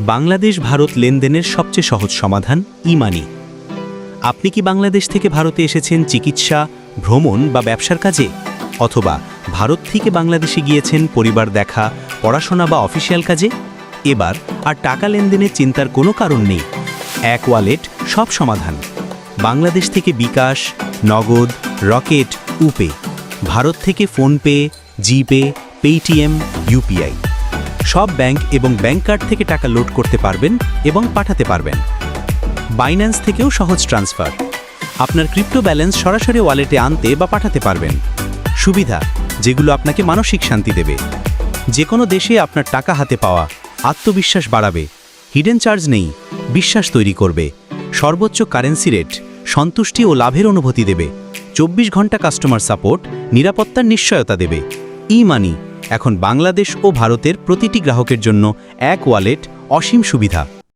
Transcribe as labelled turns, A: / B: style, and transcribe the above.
A: বাংলাদেশ ভারত লেনদেনের সবচেয়ে সহজ সমাধান ইমানি। আপনি কি বাংলাদেশ থেকে ভারতে এসেছেন চিকিৎসা, ভ্রমণ বা ব্যবসার কাজে? অথবা ভারত থেকে বাংলাদেশে গিয়েছেন পরিবার দেখা, পড়াশোনা বা অফিসিয়াল কাজে? এবার আর টাকা লেনদেনের চিন্তার কোনো কারণ নেই। এক ওয়ালেট, সব সমাধান। বাংলাদেশ থেকে বিকাশ, নগদ, রকেট, উপে। ভারত থেকে ফোনপে, জিপে, পেটিএম, ইউপিআই। সব ব্যাংক এবং ব্যাংক কার্ড থেকে টাকা লোড করতে পারবেন এবং পাঠাতে পারবেন। বাইন্যান্স থেকেও সহজ ট্রান্সফার। আপনার ক্রিপ্টো ব্যালেন্স সরাসরি ওয়ালেটে আনতে বা পাঠাতে পারবেন। সুবিধা, যেগুলো আপনাকে মানসিক শান্তি দেবে। যে কোনো দেশে আপনার টাকা হাতে পাওয়া, আত্মবিশ্বাস বাড়াবে হিডেন চার্জ নেই, বিশ্বাস তৈরি করবে, সর্বোচ্চ কারেন্সি রেট সন্তুষ্টি ও লাভের অনুভূতি দেবে, চব্বিশ ঘণ্টা কাস্টমার সাপোর্ট নিরাপত্তার নিশ্চয়তা দেবে ই মানি এখন বাংলাদেশ ও ভারতের প্রতিটি গ্রাহকের জন্য এক ওয়ালেট অসীম সুবিধা।